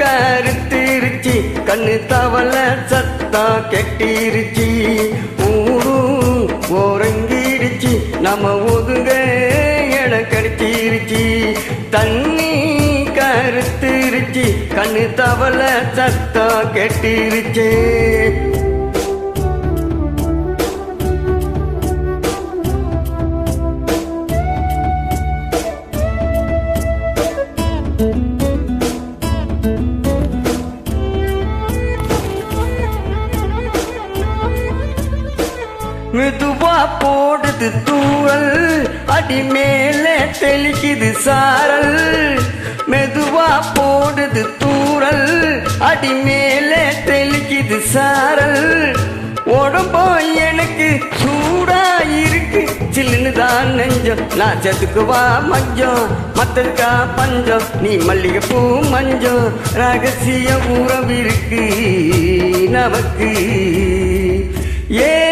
கருத்திருச்சு கண்ணு தவள சத்தா கெட்டிருச்சி. ஊரும் ஓரங்கிடுச்சு நம்ம ஒதுங்க என கடிச்சிருச்சி தண்ணி கருத்திருச்சி கண்ணு தவள சத்தா கெட்டிருச்சே. மெதுவா போடுது தூரல் அடி மேலே தெளிக்குது சாரல். மெதுவா போடுது தூரல் அடி மேலே தெளிக்குது சாரல். உடம்போ எனக்கு சூடா இருக்கு. சில்லுன்னு தான் நெஞ்சம். நான் செத்துக்குவா மஞ்சம். மத்தருக்கா பஞ்சம். நீ மல்லிகை பூ மஞ்சம். ரகசிய உறவு இருக்கு நமக்கு. ஏ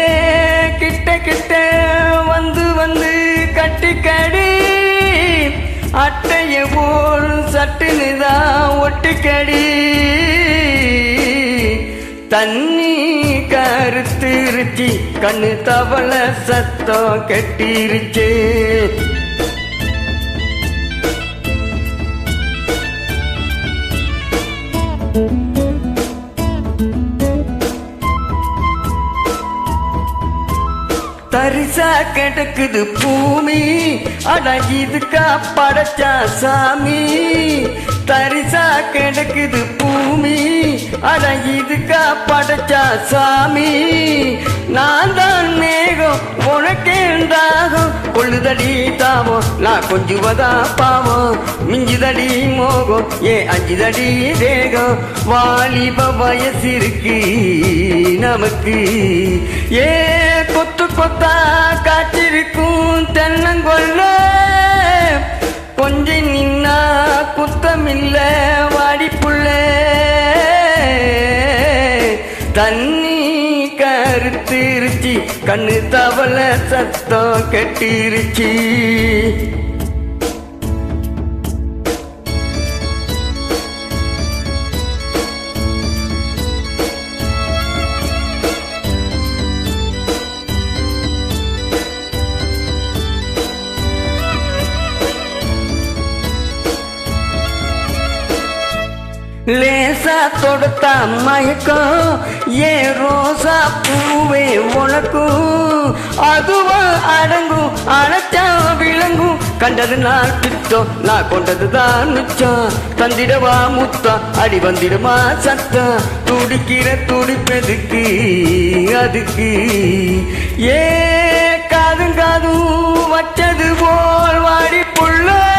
வந்தா ஒட்டுக்கடி. தண்ணி கருத்திருச்சு கண்ணு தவள சத்தம் கட்டிருச்சு. பரிசா கிடக்குது பூமி. அட இதுக்கா படைச்சா சாமி. தரிசா கிடக்குது பூமி. அட இதுக்கா படைச்சா சாமி. நான் தான் மேகம் உனக்கேண்டாகும் தாகம் கொள்ளுதடி தாமம் நான் கொஞ்சுவதா பாவம். மிஞ்சுதடி மோகம் ஏ அஞ்சுதடி தேகம்? வாலிப வயசிருக்கு நமக்கு ஏ கொத்து கொத்தா காற்றிருக்கும் தென்னங்கொல்ல. கொஞ்சம் நின்னா குத்தமில்ல வாடிப்புள்ள. தண்ணி கருத்திருச்சு கண்ணு தவளை சத்தம் கட்டிருச்சு. லேசா தொடுத்தா மயக்கம் ஏ ரோசா பூவே உனக்கும்? அதுவா அடங்கும் அழைச்சா விளங்கும். கண்டது நான் பித்தம் நான் கொண்டது தான் மிச்சம். தந்திடவா முத்தம் அடி வந்திடுமா சத்தம். துடிக்கிற துடிப்பெதுக்கு அதுக்கு. ஏ காதும் காதும் வச்சது போல் வாடி புள்ள.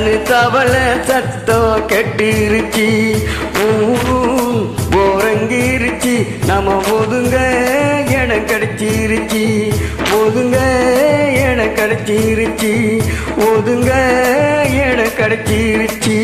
கண்ணு தவள சத்தம் கெட்டிருச்சு ஊரும் நம்ம ஒதுங்க என கிடைச்சிருச்சு ஒதுங்க என கிடைச்சிருச்சு ஒதுங்க என கிடைச்சிருச்சு